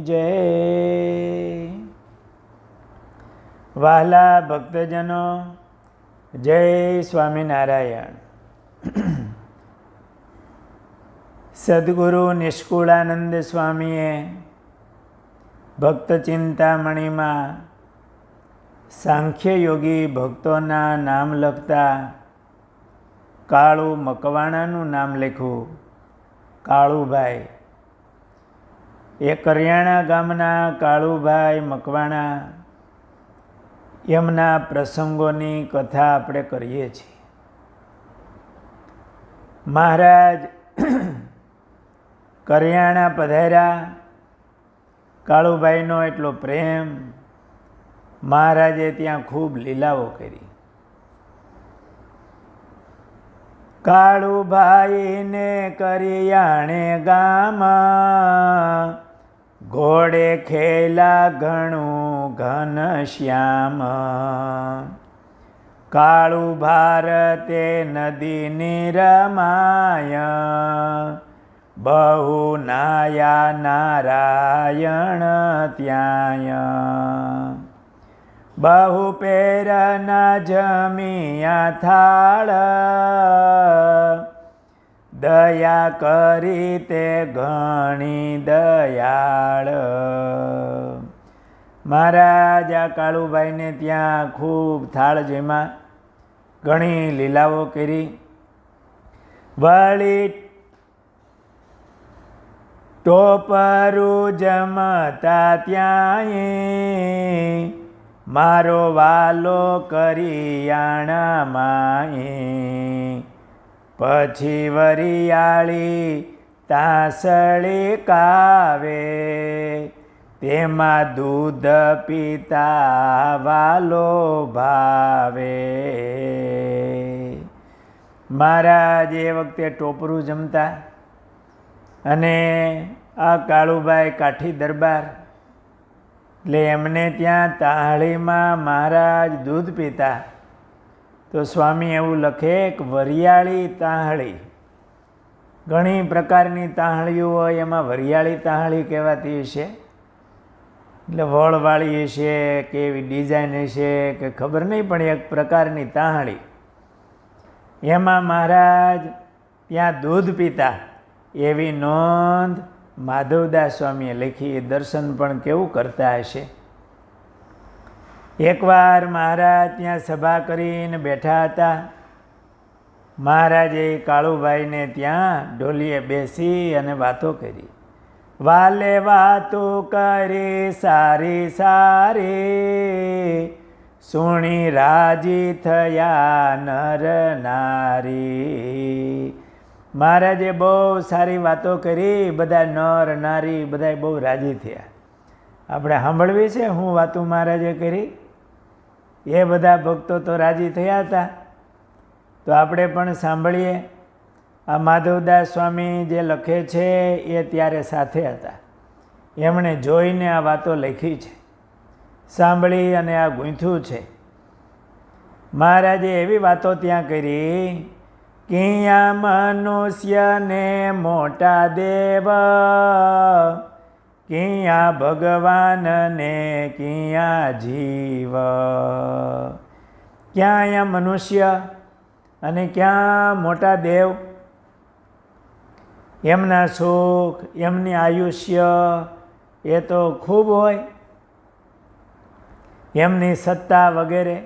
જય. વહાલા ભક્તજનો, જય સ્વામિનારાયણ. સદગુરુ નિષ્કુળાનંદ સ્વામીએ ભક્ત ચિંતામણીમાં સાંખ્ય યોગી ભક્તોના નામ લખતા કાળુ મકવાણાનું નામ લખ્યું. કાળુભાઈ એ કરિયાણા ગામના કાળુભાઈ મકવાણા એમના પ્રસંગોની કથા આપણે કરીએ છીએ. મહારાજ કરિયાણા પધાર્યા. કાળુભાઈનો એટલો પ્રેમ. મહારાજે ત્યાં ખૂબ લીલાઓ કરી. કાળુભાઈને કરિયાણે ગામ ઘોડે ખેલા ઘણું ઘન શ્યામ. કાળું ભારતે નદીની રમાય. બહુ નાયા નારાયણ ત્યાંય. બહુ પેરના જમિયા થાળ. દયા કરી તે ઘણી દયાળ. મહારાજ કાળુભાઈને ત્યાં ખૂબ થાળ જેમાં ઘણી લીલાઓ કરી. વળી ટોપરું જમતા ત્યાંય મારો વાલો કરિયાણામાં પછી વરિયાળી તાસળી કાવે, તેમાં દૂધ પીતા વાલો ભાવે. મહારાજ એ વખતે ટોપરું જમતા અને આ કાળુભાઈ કાઠી દરબાર, એટલે એમને ત્યાં તાહળીમાં મહારાજ દૂધ પીતા. તો સ્વામી એવું લખે કે વરિયાળી તાહળી. ઘણી પ્રકારની તાહળીઓ હોય, એમાં વરિયાળી તાહળી કહેવાતી હશે. એટલે વળવાળી હશે કે એવી ડિઝાઇન હશે કે ખબર નહીં, પણ એક પ્રકારની તાહળી. એમાં મહારાજ, ત્યાં દૂધ પીતા. એવી નોંધ માધવદાસ સ્વામીએ લખી, એ દર્શન પણ કેવું કરતા હશે? એકવાર મહારાજ ત્યાં સભા કરીને બેઠા હતા. મહારાજે કાળુભાઈને ત્યાં ઢોલીએ બેસી અને વાતો કરી. વાલે વાતો કરી સારી સારી, સુણી રાજી થયા નર નારી. મહારાજે બહુ સારી વાતો કરી, બધા નર નારી બધા બહુ રાજી થયા. આપણે સાંભળવી છે હું વાતો મહારાજે કરી? એ બધા ભક્તો તો રાજી થયા હતા. તો આપણે પણ સાંભળીએ. આ માધવદાસ સ્વામી જે લખે છે એ ત્યારે સાથે હતા. એમણે જોઈને આ વાતો લખી છે. સાંભળી અને આ ગૂંથ્યું છે. મહારાજે એવી વાતો ત્યાં કરી, કિયા મનુષ્યને મોટા દેવ કિયા ભગવાનને કિયા જીવ? ક્યાં અહીંયા મનુષ્ય અને ક્યાં મોટા દેવ? એમના સુખ, એમની આયુષ્ય એ તો ખૂબ હોય. એમની સત્તા વગેરે.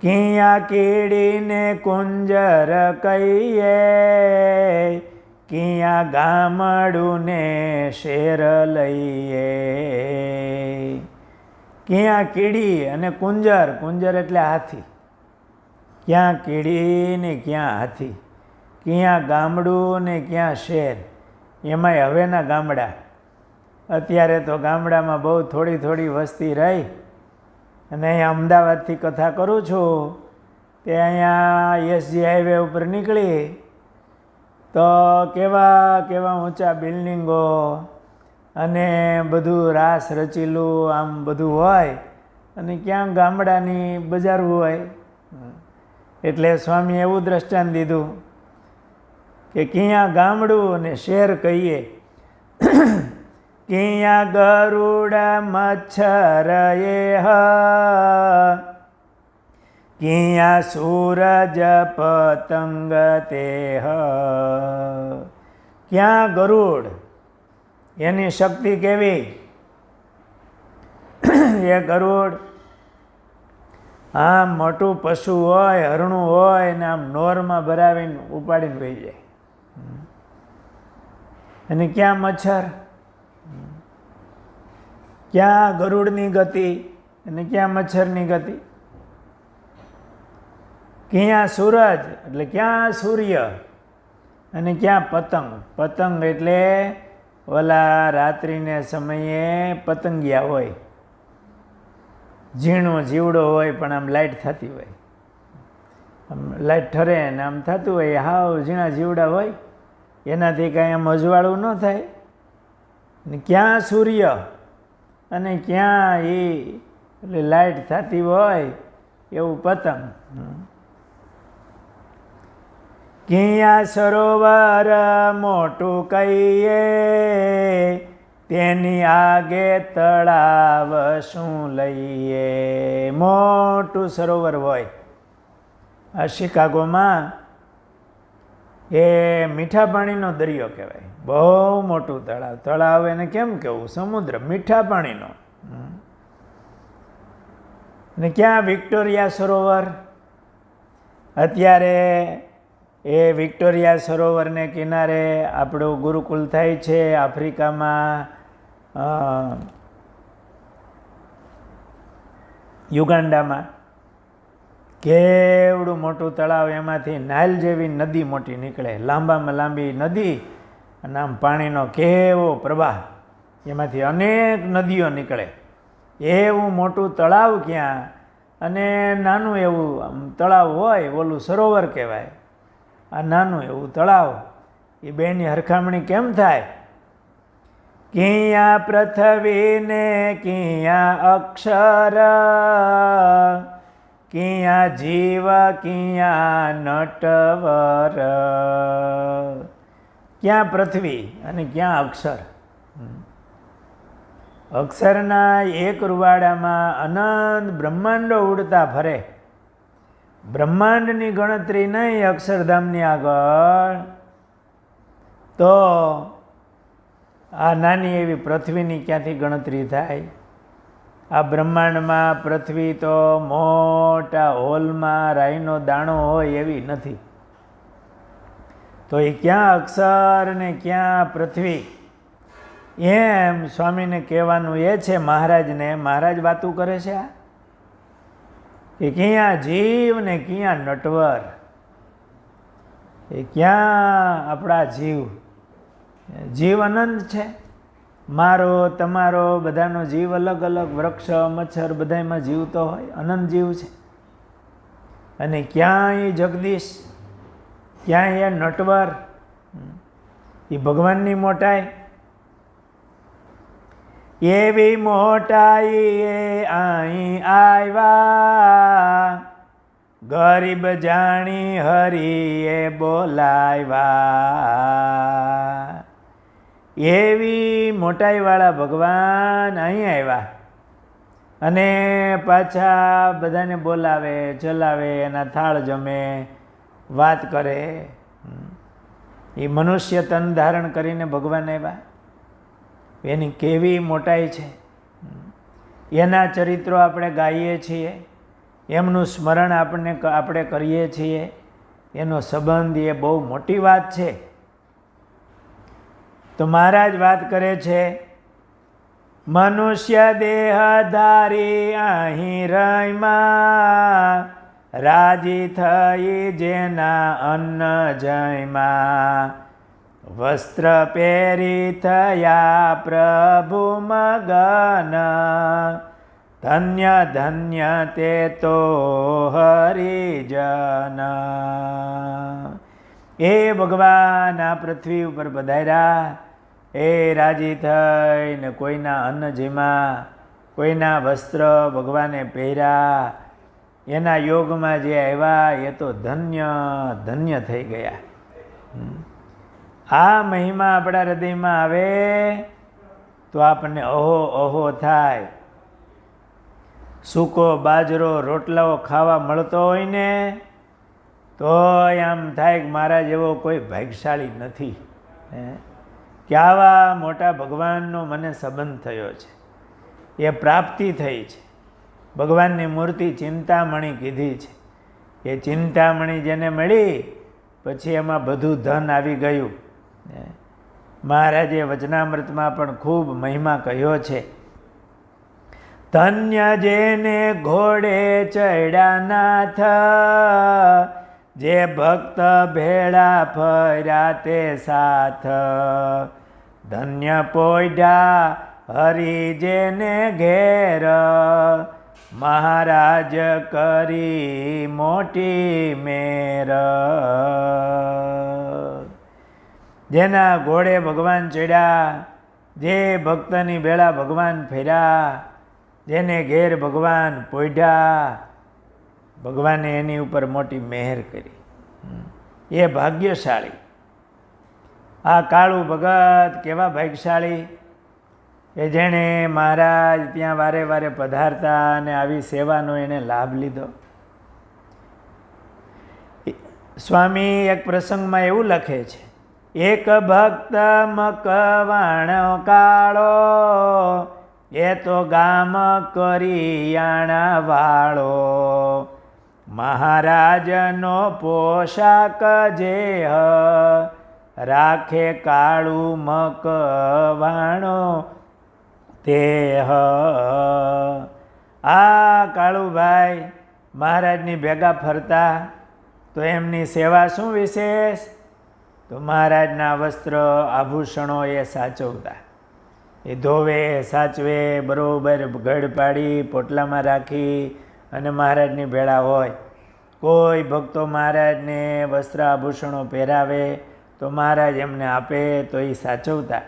કિયા કીડીને કુંજર કહીએ? કિયા ગામડું ને શેર લઈએ? ક્યાં કીડી અને કુંજર? કુંજર એટલે હાથી. ક્યાં કીડી ને ક્યાં હાથી? ક્યાં ગામડું ને ક્યાં શેર? એમાંય હવેના ગામડા. અત્યારે તો ગામડામાં બહુ થોડી થોડી વસ્તી રહી. અને અહીંયા અમદાવાદથી કથા કરું છું. તે અહીંયા એસજી હાઈવે ઉપર નીકળી. તો કેવા કેવા ઊંચા બિલ્ડિંગો અને બધું રાસ રચેલું આમ બધું હોય અને ક્યાં ગામડાની બજાર હોય. એટલે સ્વામી એવું દ્રષ્ટાંત દીધું કે ક્યાં ગામડું અને શહેર કહીએ. ક્યાં ગરુડ મચ્છર એ હ ક્યાં સૂરજ પતંગ તે હ? ક્યાં ગરુડ? એની શક્તિ કેવી? એ ગરુડ આમ મોટું પશુ હોય, હરણું હોય ને આમ નોરમાં ભરાવીને ઉપાડીને વહી જાય. અને ક્યાં મચ્છર? ક્યાં ગરુડની ગતિ? અને ક્યાં મચ્છરની ગતિ? ક્યાં સૂરજ એટલે ક્યાં સૂર્ય અને ક્યાં પતંગ? પતંગ એટલે ઓલા રાત્રિને સમયે પતંગિયા હોય. ઝીણો જીવડો હોય પણ આમ લાઇટ થતી હોય. આમ લાઇટ ઠરે ને આમ થતું હોય, હાવ ઝીણા જીવડા હોય, એનાથી કાંઈ આમ અજવાળું ન થાય. ને ક્યાં સૂર્ય અને ક્યાં એ એટલે લાઇટ થતી હોય એવું પતંગ. ક્યાં સરોવર મોટું કહીએ? તેની આગે તળાવ શું લઈએ? મોટું સરોવર હોય. આ શિકાગોમાં એ મીઠા પાણીનો દરિયો કહેવાય. બહુ મોટું તળાવ. તળાવ એને કેમ કહેવું? સમુદ્ર. મીઠા પાણીનો. ને ક્યાં વિક્ટોરિયા સરોવર? અત્યારે એ વિક્ટોરિયા સરોવરને કિનારે આપણું ગુરુકુલ થાય છે. આફ્રિકામાં યુગાન્ડામાં. કેવડું મોટું તળાવ એમાંથી નાઇલ જેવી નદી મોટી નીકળે. લાંબામાં લાંબી નદી અને આમ પાણીનો કેવો પ્રવાહ. એમાંથી અનેક નદીઓ નીકળે. એવું મોટું તળાવ ક્યાં? અને નાનું એવું તળાવ હોય, ઓલું સરોવર કહેવાય. આ નાનું એવું તળાવ, એ બેની હરખામણી કેમ થાય? કિયા પૃથ્વીને કિયા અક્ષર, કિયા જીવ, કિયા નટવર? ક્યાં પૃથ્વી અને ક્યાં અક્ષર? અક્ષરના એક રૂવાડામાં અનંત બ્રહ્માંડો ઉડતા ફરે. બ્રહ્માંડની ગણતરી નહીં, અક્ષરધામની આગળ. તો આ નાની એવી પૃથ્વીની ક્યાંથી ગણતરી થાય? આ બ્રહ્માંડમાં પૃથ્વી તો મોટા હોલમાં રાઈનો દાણો હોય એવી નથી. તો એ ક્યાં અક્ષર ને ક્યાં પૃથ્વી? એમ સ્વામીને કહેવાનું એ છે મહારાજને. મહારાજ વાતું કરે છે આ? કે ક્યાં જીવ ને ક્યાં નટવર? એ ક્યાં આપણા જીવ? જીવ અનંત છે. મારો, તમારો, બધાનો જીવ અલગ અલગ વૃક્ષ, મચ્છર બધામાં જીવતો હોય, અનંત જીવ છે. અને ક્યાં એ જગદીશ ક્યાં એ નટવર એ ભગવાનની મોટાઈ એવી મોટાઈએ અહીં આવ્યા. ગરીબ જાણી હરિએ બોલાવ્યા. એવી મોટાઈવાળા ભગવાન અહીં આવ્યા. અને પાછા બધાને બોલાવે, ચલાવે, એના થાળ જમે, વાત કરે. એ મનુષ્ય તન ધારણ કરીને ભગવાન આવ્યા. એની કેવી મોટાઈ છે? એના ચરિત્રો આપણે ગાઈએ છીએ, એમનું સ્મરણ આપણને આપણે કરીએ છીએ, એનો સંબંધ એ બહુ મોટી વાત છે. તો મહારાજ વાત કરે છે, મનુષ્ય દેહ ધારી અહીં રયમાં રાજી થઈ જેના અન્ન જયમાં. વસ્ત્ર પહેરી થયા પ્રભુ મગન ધન્ય ધન્ય તે તો હરિજન એ ભગવાન આ પૃથ્વી ઉપર પધાર્યા. એ રાજી થઈને કોઈના અન્ન જેમાં, કોઈના વસ્ત્ર ભગવાને પહેર્યા. એના યોગમાં જે આવ્યા, એ તો ધન્ય ધન્ય થઈ ગયા. આ મહિમા આપણા હૃદયમાં આવે તો આપણને અહો અહો થાય. સૂકો બાજરો, રોટલાઓ ખાવા મળતો હોય ને, તોય આમ થાય કે મારા જેવો કોઈ ભાગ્યશાળી નથી. કે આવા મોટા ભગવાનનો મને સંબંધ થયો છે. એ પ્રાપ્તિ થઈ છે. ભગવાનની મૂર્તિ ચિંતામણી કીધી છે. એ ચિંતામણી જેને મળી, પછી એમાં બધું ધન આવી ગયું. મહારાજે વચનામૃતમાં પણ ખૂબ મહિમા કહ્યો છે. ધન્ય જેને ઘોડે ચડ્યા નાથ જે ભક્ત ભેળા ફર્યા તે સાથ. ધન્ય પોઢ્યા હરી જેને ઘેર, મહારાજ કરી મોટી મેર. જેના ઘોડે ભગવાન ચડ્યા, જે ભક્તની બેળા ભગવાન ફેર્યા, જેને ઘેર ભગવાન પોઢ્યા. ભગવાને એની ઉપર મોટી મહેર કરી. એ ભાગ્યશાળી. આ કાળું ભગત કેવા ભાગ્યશાળી કે જેણે મહારાજ ત્યાં વારે વારે પધારતા અને આવી સેવાનો એણે લાભ લીધો. સ્વામી એક પ્રસંગમાં એવું લખે છે. એક ભક્ત મકવાણ કાળો, એ તો ગામ કરિયાણા વાળો. મહારાજનો પોશાક જે રાખે કાળું મકવાણો તે આ કાળુભાઈ મહારાજની ભેગા ફરતા, તો એમની સેવા શું વિશેષ? તો મહારાજના વસ્ત્ર આભૂષણો એ સાચવતા. એ ધોવે, સાચવે, બરાબર ગઢ પાડી, પોટલામાં રાખી અને મહારાજની ભેળા હોય. કોઈ ભક્તો મહારાજને વસ્ત્ર આભૂષણો પહેરાવે તો મહારાજ એમને આપે તો એ સાચવતા.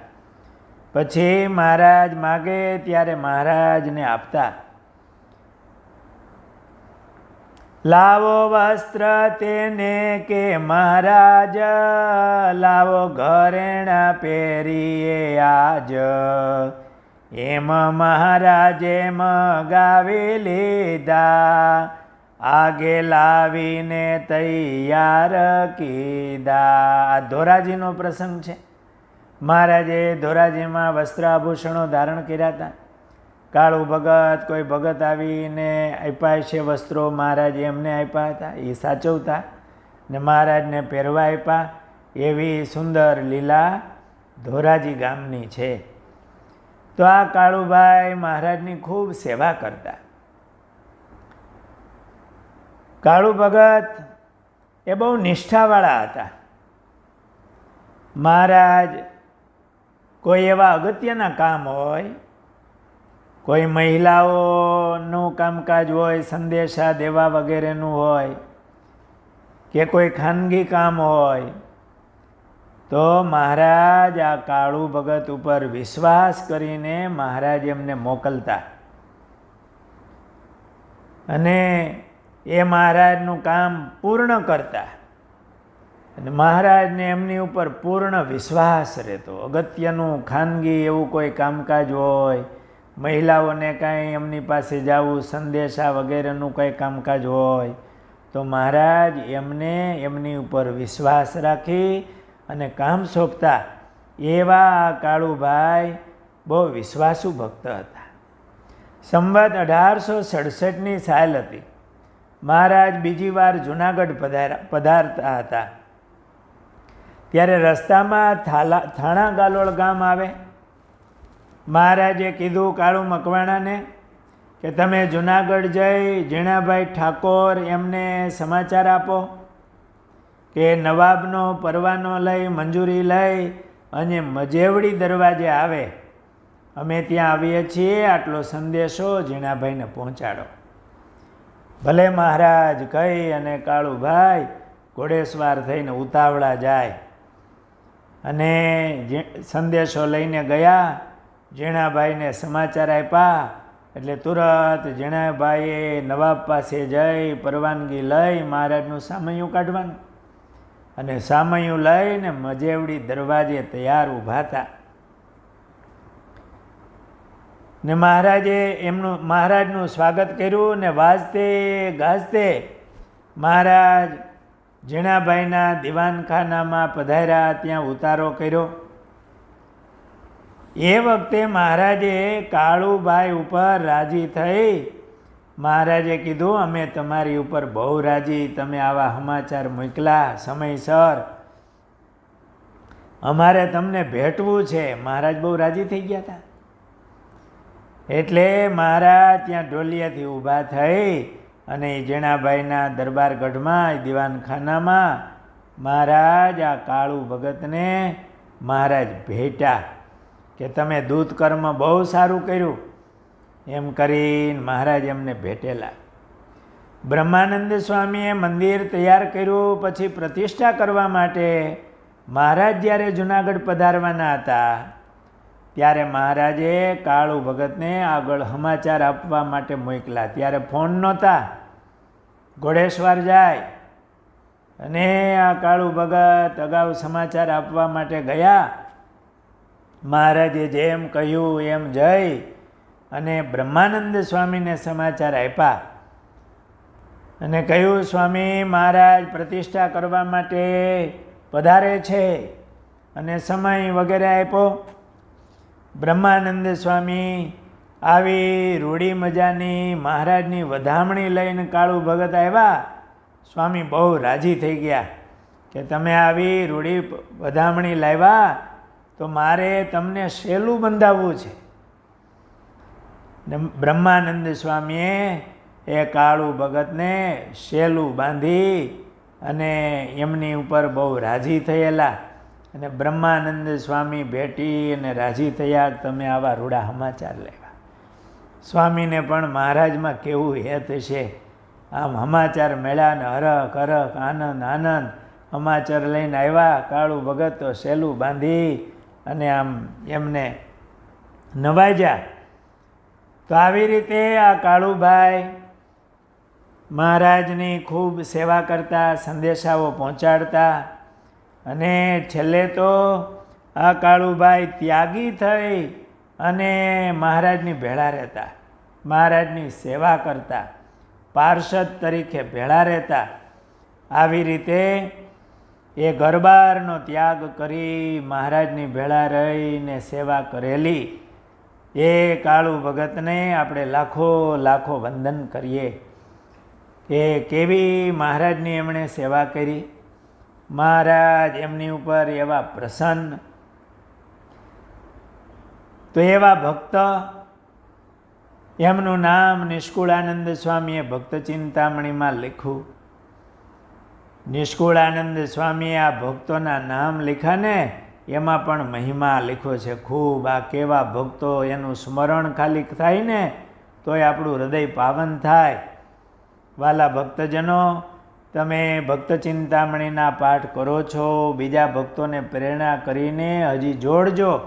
પછી મહારાજ માગે ત્યારે મહારાજને આપતા. લાવો વસ્ત્ર તેને કે મહારાજ, લાવો ઘરેણા પહેરીએ આજ. એમ મહારાજે મગાવી લીધા, આગે લાવીને તૈયાર કીધા. આ ધોરાજીનો પ્રસંગ છે. મહારાજે ધોરાજીમાં વસ્ત્ર આભૂષણો ધારણ કર્યા હતા. કાળું ભગત, કોઈ ભગત આવીને આપ્યા છે વસ્ત્રો, મહારાજ એમને આપ્યા હતા, એ સાચવતા ને મહારાજને પહેરવા આપ્યા. એવી સુંદર લીલા ધોરાજી ગામની છે. તો આ કાળુભાઈ મહારાજની ખૂબ સેવા કરતા. કાળુ ભગત એ બહુ નિષ્ઠાવાળા હતા. મહારાજ કોઈ એવા અગત્યના કામ હોય કોઈ મહિલાઓનું કામકાજ હોય, સંદેશા દેવા વગેરેનું હોય કે કોઈ ખાનગી કામ હોય, તો મહારાજ આ કાળુ ભગત ઉપર વિશ્વાસ કરીને મહારાજ એમને મોકલતા. અને એ મહારાજનું કામ પૂર્ણ કરતા. અને મહારાજને એમની ઉપર પૂર્ણ વિશ્વાસ રહેતો. અગત્યનું ખાનગી એવું કોઈ કામકાજ હોય મહિલાઓને કાંઈ એમની પાસે જવું, સંદેશા વગેરેનું કંઈ કામકાજ હોય, તો મહારાજ એમને એમની ઉપર વિશ્વાસ રાખી અને કામ સોંપતા એવા આ કાળુભાઈ બહુ વિશ્વાસુ ભક્ત હતા. સંવત અઢારસો સડસઠની સાલ હતી. મહારાજ બીજી વાર જુનાગઢ પધાર, પધારતા હતા. ત્યારે રસ્તામાં થાલા, થાણા ગાલોળ ગામ આવે મહારાજે કીધું કાળુ મકવાણાને કે તમે જુનાગઢ જઈ ઝીણાભાઈ ઠાકોર એમને સમાચાર આપો કે નવાબનો પરવાનો લઈ, મંજૂરી લઈ અને મજેવડી દરવાજે આવે. અમે ત્યાં આવીએ છીએ, આટલો સંદેશો ઝીણાભાઈને પહોંચાડો. ભલે મહારાજ કહી અને કાળુભાઈ ઘોડેસવાર થઈને ઉતાવળા જાય. અને સંદેશો લઈને ગયા ઝીણાભાઈને સમાચાર આપ્યા એટલે તુરત ઝીણાભાઈએ નવાબ પાસે જઈ પરવાનગી લઈ મહારાજનું સામૈયું કાઢવાનું. અને સામૈયું લઈને મજેવડી દરવાજે તૈયાર ઊભા હતા ને મહારાજે એમનું, મહારાજનું સ્વાગત કર્યું ને વાજતે ગાજતે મહારાજ ઝીણાભાઈના દિવાનખાનામાં પધાર્યા, ત્યાં ઉતારો કર્યો. એ વખતે મહારાજે કાળુભાઈ ઉપર રાજી થઈ. મહારાજે કીધું, અમે તમારી ઉપર બહુ રાજી. તમે આવા સમાચાર મોકલા સમયસર. અમારે તમને ભેટવું છે. મહારાજ બહુ રાજી થઈ ગયા હતા. એટલે મહારાજ ત્યાં ઢોલિયાથી ઊભા થઈ અને જેણાભાઈના જીણાભાઈના દરબાર ગઢમાં દિવાનખાનામાં મહારાજ આ કાળુ ભગતને મહારાજ ભેટ્યા. કે તમે દૂત કર્મ બહુ સારું કર્યું. એમ કરીને મહારાજ એમને ભેટેલા. બ્રહ્માનંદ સ્વામીએ મંદિર તૈયાર કર્યું, પછી પ્રતિષ્ઠા કરવા માટે મહારાજ જ્યારે જુનાગઢ પધારવાના હતા, ત્યારે મહારાજે કાળુ ભગતને આગળ સમાચાર આપવા માટે મોકલા ત્યારે ફોન નહોતા. ઘોડેશ્વર જાય. અને આ કાળુ ભગત અગાઉ સમાચાર આપવા માટે ગયા. મહારાજે જેમ કહ્યું, એમ જઈ અને બ્રહ્માનંદ સ્વામીને સમાચાર આપ્યા. અને કહ્યું, સ્વામી, મહારાજ પ્રતિષ્ઠા કરવા માટે પધારે છે. અને સમય વગેરે આપ્યો. બ્રહ્માનંદ સ્વામી આવી રૂડી મજાની મહારાજની વધામણી લઈને કાળુ ભગત આવ્યા. સ્વામી બહુ રાજી થઈ ગયા કે, તમે આવી રૂડી વધામણી લાવ્યા તો મારે તમને સહેલું બંધાવવું છે. બ્રહ્માનંદ સ્વામીએ એ કાળુ ભગતને સહેલું બાંધી અને એમની ઉપર બહુ રાજી થયેલા અને બ્રહ્માનંદ સ્વામી ભેટી અને રાજી થયા તમે આવા રૂડા સમાચાર લેવા. સ્વામીને પણ મહારાજમાં કેવું હેત છે? આમ સમાચાર મેળ્યા ને હરખ હરખ આનંદ આનંદ સમાચાર લઈને આવ્યા, કાળુ ભગત તો સહેલું બાંધી અને આમ એમને નવાજ્યા. તો આવી રીતે આ કાળુભાઈ મહારાજની ખૂબ સેવા કરતા, સંદેશાઓ પહોંચાડતા અને છેલ્લે તો આ કાળુભાઈ ત્યાગી થઈ અને મહારાજની ભેળા રહેતા, મહારાજની સેવા કરતા, પાર્ષદ તરીકે ભેળા રહેતા. આવી રીતે એ ગરબારનો ત્યાગ કરી મહારાજની ભેળા રહીને સેવા કરેલી. એ કાળુ ભગતને આપણે લાખો લાખો વંદન કરીએ. કે કેવી મહારાજની એમણે સેવા કરી? મહારાજ એમની ઉપર એવા પ્રસન્ન. તો એવા ભક્ત, એમનું નામ નિષ્કુળાનંદ સ્વામીએ ભક્ત ચિંતામણીમાં લખ્યું. નિષ્કુળાનંદ સ્વામીએ આ ભક્તોના નામ લખ્યા ને એમાં પણ મહિમા લખ્યો છે. ખૂબ આ કેવા ભક્તો એનું સ્મરણ ખાલી થાય ને તોય આપણું હૃદય પાવન થાય. વાલા ભક્તજનો, તમે ભક્ત ચિંતામણીના પાઠ કરો છો, બીજા ભક્તોને પ્રેરણા કરીને હજી જોડજો.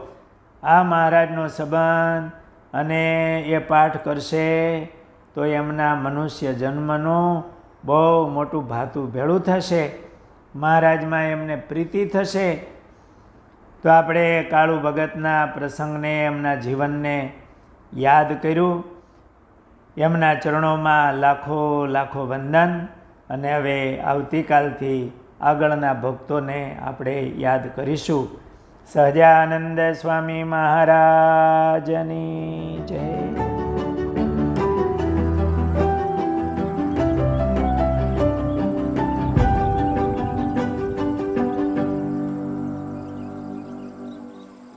આ મહારાજનો સંબંધ અને એ પાઠ કરશે તો એમના મનુષ્ય જન્મનું બહુ મોટું ભાતું ભેળું થશે, મહારાજમાં એમને પ્રીતિ થશે, તો આપણે કાળુ ભગતના પ્રસંગને, એમના જીવનને યાદ કર્યું. એમના ચરણોમાં લાખો લાખો વંદન અને હવે આવતીકાલથી આગળના ભક્તોને આપણે યાદ કરીશું. સહજાનંદ સ્વામી મહારાજની જય.